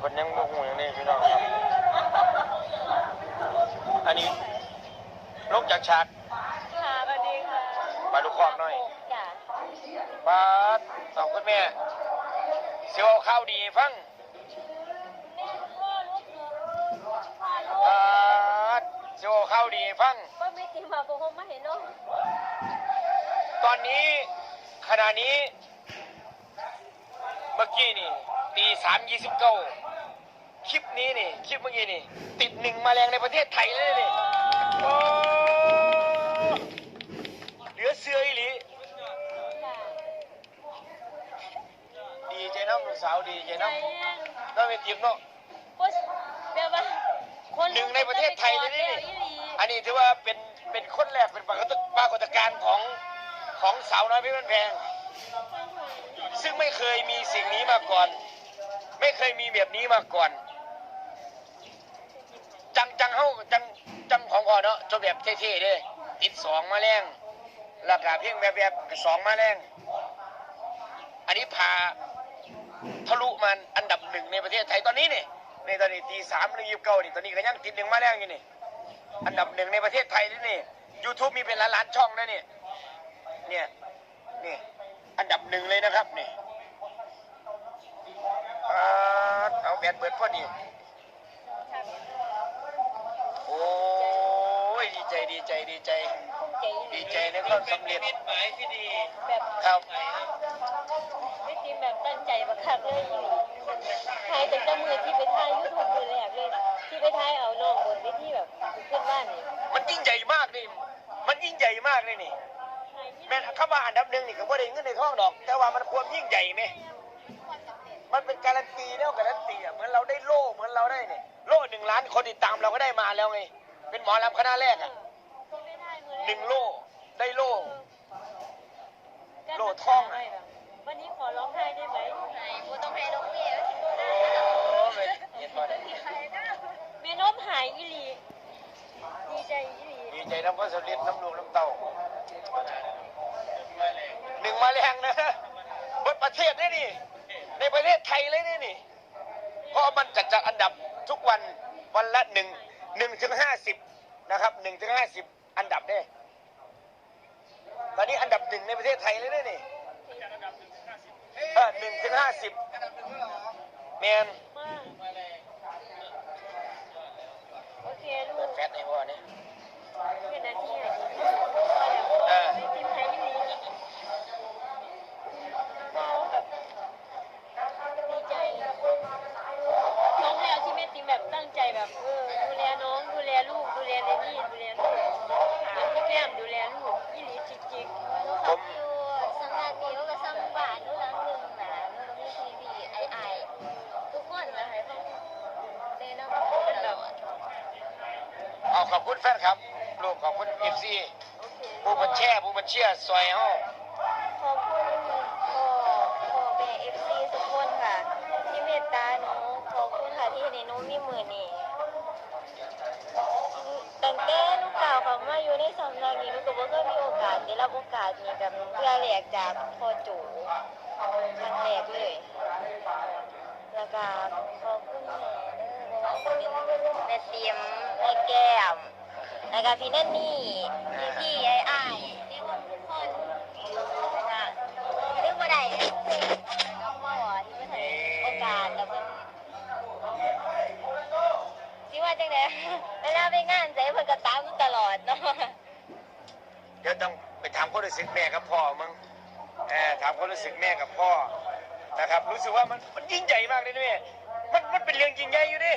คนยังบ่หูอย่างนี้พี่น้องครับ อันนี้ลงจากฉากค่ะสวัสดีค่ะไปลูกคอกหน่อยจ้ะปาดเอาคุณแม่เสียวเอาข้าวดีให้ฟังปาดเสียวเอาข้าวดีให้ฟังก็ไม่ตีมาโกหกมาเห็นเนาะตอนนี้ขณะนี้เมื่อกี้นี่ตีสามยี่สิบเก้า คลิปนี้นี่คลิปเมื่อกี้นี่ ติดหนึ่งมาแรงในประเทศไทยเลยนี่โอ้เหลือเสืออีหลีค่ะดีใจน้ำลูกสาวดีใจใจน้ำแห้งน้ำเป็นทีมเนาะโอ๊ยแบบว่าคนหนึ่งในประเทศไทยเลยนี่แล้วอีหลีอันนี้ถือว่าเป็นเป็นคนแรกเป็นปรากฏปรากฏการณ์ของของสาวน้อยเพี่มันแพง ซึ่งไม่เคยมีสิ่งนี้มาก่อน ไม่เคยมีแบบนี้มาก่อน จังจังเฮาจังจังของพ่อเนาะจบแบบเท่ๆเด้ติดสองมาแรงราคาเพียงแบบแบบสองมาแรงอันนี้พาทะลุมันอันดับหนึ่งในประเทศไทยตอนนี้เนี่ยในตอนนี้ตีสามหรือยี่สิบเก้านี่ตอนนี้ก็ยังติดหนึ่งมาแรงอยู่นี่อันดับหนึ่งในประเทศไทยนี่นี่ YouTube มีเป็นล้านล้านช่องนะเนี่ยเนี่ยนี่อันดับหนึ่งเลยนะครับนี่เอาแบตเบิดพอดี โอ้ย ดีใจดีใจดีใจภูมิใจอีหดีลีใจในความสำเร็จหมายที่ดีแบบครับไม่ตีแบบตั้งใจบักคักเลยอีหลีถ่ายแต่แต่มือที่ไปถ่ายยูทูบมือแรกเลยที่ไปถ่ายเอาน้องบนเวทีแบบเพื่อนบ้านนี่มันยิ่งใหญ่มากนี่มันยิ่งใหญ่มากเลยนี่ถ่ายที่แม่นคำว่าอันดับหนึ่งนี่ก็บ่ได้เงินในท้องดอก แต่ว่ามันความยิ่งใหญ่ไหมมันเป็นการันตีแล้วการันตีอะเหมือนเราได้โล่เหมือนเราได้เนี่ยโล่หนึ่งล้านคนติดตามเราก็ได้มาแล้วไงเป็นหมอลำคณะแรกอะที่ ไปถ่ายมือแรกหนึ่งโล่ ได้โล่ โลดทท่องอะวันนี้ขอร้องไห้ได้ไหมไหนกูต้องให้น้องเมียโอ้ยเย็นพอได้เมนมหายอีหลีดีใจอีหลีดีใจน้ำพระสำเร็จน้ำลูกน้ำเต้าหนึ่งมาแรงนะบนประเทศนี่นี่ ในประเทศไทยเลยนี่นี่ เพราะมันจัดจัดอันดับทุกวันวันละหนึ่งหนึ่งถึงห้าสิบนะครับหนึ่งถึงห้าสิบ อันดับเนี่ยตอนนี้อันดับหนึ่งในประเทศไทยเลยนี่นี่เออหนึ่งถึงห้าสิบแมนมากโอเคลูเปิดกแฟตในพ่อเนี่ยเป็นนาทีอะดีพอแล้วเออไม่ติมไทยอีหลีว้าวแบบดีใจน้องแมวที่แม่ติมแบบตั้งใจแบบเออดูแลน้องดูแลลูกดูแลเรนนี่ดูแล ขอบคุณแฟนครับลูกขอบคุณเอฟซีผู้บัญแช่ผู้บัญเชียร์ซอยเฮาขอบคุณพ่อพ่อแม่เอฟซีทุกคนค่ะ ที่เมตตาหนูขอบคุณค่ะที่ในหนูมีมือนี่ตั้งแต่หนูกล่าวคำว่าอยู่ในสำนักนี้หนูก็บ่เคยมีโอกาสได้รับโอกาสนี้กับเพื่อแหลกจากพ่อจูครั้งแรกเลย แล้วก็ขอบคุณแม่เด้อเพราะว่าเป็นแม่เสียม แม่แก้มแล้วก็พี่นั่นนี่พี่พี่ไอ้ไอ้เรียกว่าทุกคนจ้ะเรียกว่าใดน้องหมอที่มาให้โอกาสแล้วมันสิว่าจังไดเวลาไปงานใจเพิ่นก็ตามตลอดเนาะเดี๋ยวต้องไปถามความรู้สึกแม่กับพ่อมึงเออถามความรู้สึกแม่กับพ่อนะครับ รู้สึกว่ามันมันยิ่งใหญ่มากเลยนะแม่มันมันเป็นเรื่องยิ่งใหญ่อยู่ดิ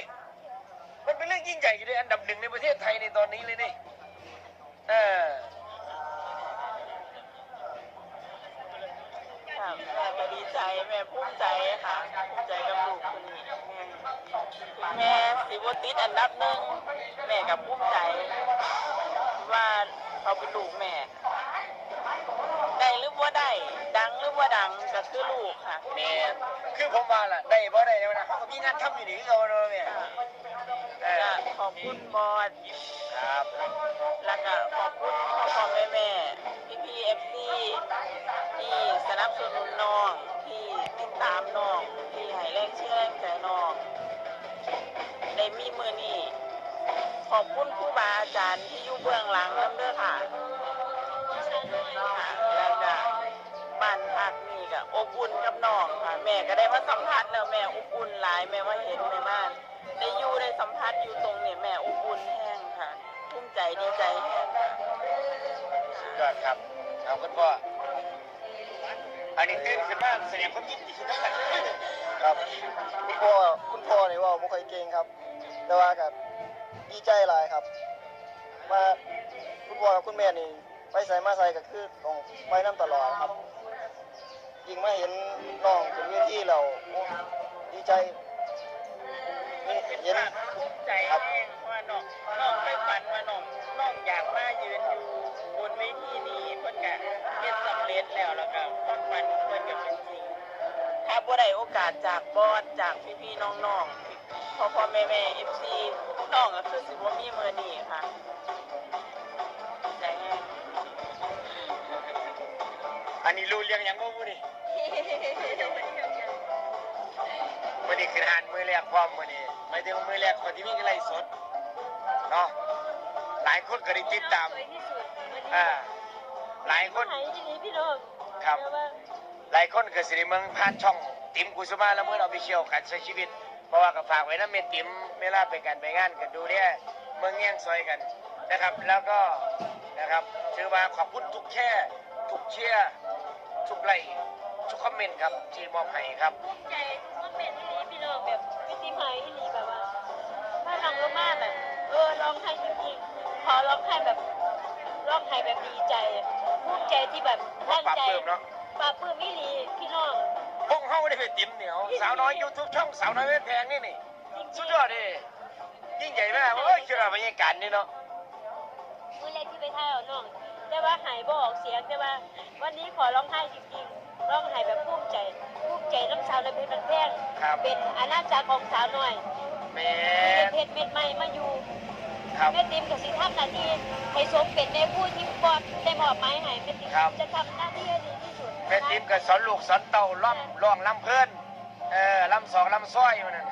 มันเป็นเรื่อง ยิ่งใหญ่อยู่ดิอันดับหนึ่งในประเทศไทยในตอนนี้เลยนี่เออค่ะแม่ก็ดีใจแม่ภูมิใจค่ะภูมิใจกับลูกคนนี้แม่สิบติดอันดับหนึ่งแม่กับภูมิใจ ว่าเขาเป็นลูกแม่ ได้หรือว่าได้ ดังหรือว่าดังก็คือลูกค่ะแม่คือผมว่าล่ะได้บ่ได้แล้วนะเขาก็มีงานทำอยู่นี่คือเขาเนาะแม่เออก็ขอบ คุณบอลครับแล้วก็ขอบคุณพ่อแม่แม่พี่พี่เอฟซีที่สนับสนุนน้องที่ติดตามน้องที่ให้แรงเชื่อแรงใจน้องในมีมือนี่ขอบคุณครูบาอาจารย์ที่อยู่เบื้องหลังน้ำเด้อค่ะแล้วก็บ้านพักนี่ก็อบอุ่นกับน้องค่ะ แม่ก็ได้มาสัมผัสแล้วแม่อบอุ่นหลายแม่ว่าเห็นแม่มาก ดีใจแห้งค่ะสุดยอดครับเอาคุณพ่ออันนี้ตื่นขึ้นมาแสดงความยินดีนะครับครับคุณพ่อคุณพ่อนี่เว่าบ่ค่อยเก่งครับ แต่ว่าก็ดีใจหลายครับมาคุณพ่อกับคุณแม่นี่ไปใส่มาใส่ก็คือต้องไปน้ตลอดครับ ยิ่งมาเห็นน้องขึ้นเวทีแล้วาสจากบอสจากพี่ๆน้องๆพ่อพ่อแม่แม่เอฟซีน้องก็คือสิบ่มีมือนี้ค่ะใจแห้งอันนี้รู้เรื่องยังบ่มูนี่มื้อนี้คืออาหารมื้อแรกพร้อมมื้อนี้หมายถึงมื้อแรกคนที่มีไลฟ์สดเนาะหลายคนก็ได้ติดตามสวยที่สุดวันนี้อ่าหลายคนหายที่นี้พี่น้องครับแต่ว่า หลายคนก็สิได้เมืองผ่านช่องติ๋มกุสุมาและเมื่อเราไปเชี่ยวการใช้ชีวิต เพราะว่าก็ฝากไว้นะเมติ๋มเวลาไปกันไปงานกันดูเนี่ยเมืองแย่งซอยกันนะครับ แล้วก็นะครับถือว่าขอบคุณทุกแช่ทุกเชียร์ทุกไลค์ทุกคอมเมนต์ครับที่มอบให้ครับภูมิใจทุกคอมเมนต์ที่นี้พี่น้องแบบพี่ติมหายที่นี้แบบว่าถ้าลองลงมาแบบเออร้องไห้จริงๆพอร้องไห้แบบร้องไห้แบบดีใจภูมิใจที่แบบตั้งปราบใจปลื้มเนาะ ปราปื้มพี่ลีพี่น้องพวกเฮาได้ไปติ๋มเหนียว สาวน้อยยูทูบช่องสาวน้อยเพชรแพงนี่นี่ สุดยอดดิยิ่งใหญ่มากโอ้ยคิดว่าบรรยากาศนี่เนาะมือแรกที่ไปถ่ายเอาน้องแต่ว่าหายบ่ออกเสียงแต่ว่า วันนี้ขอร้องไห้จริงๆร้องไห้แบบภูมิใจภูมิใจน้ำสาวในเพชรบันแพงครับเป็นอาณาจักรของสาวน้อยแม่เป็นเพชรเม็ดใหม่มาอยู่ครับแม่ติมกับสิทำหน้าที่ให้สมเป็นในผู้ที่บอดได้มอบหมายให้แม่ติมจะทำหน้าที่ให้ดี แม่ติ๋มก็สอนลูกสอนเต่าล่ำล่องลำเพื่อนเออลำสองลำซ้อยมันนั่น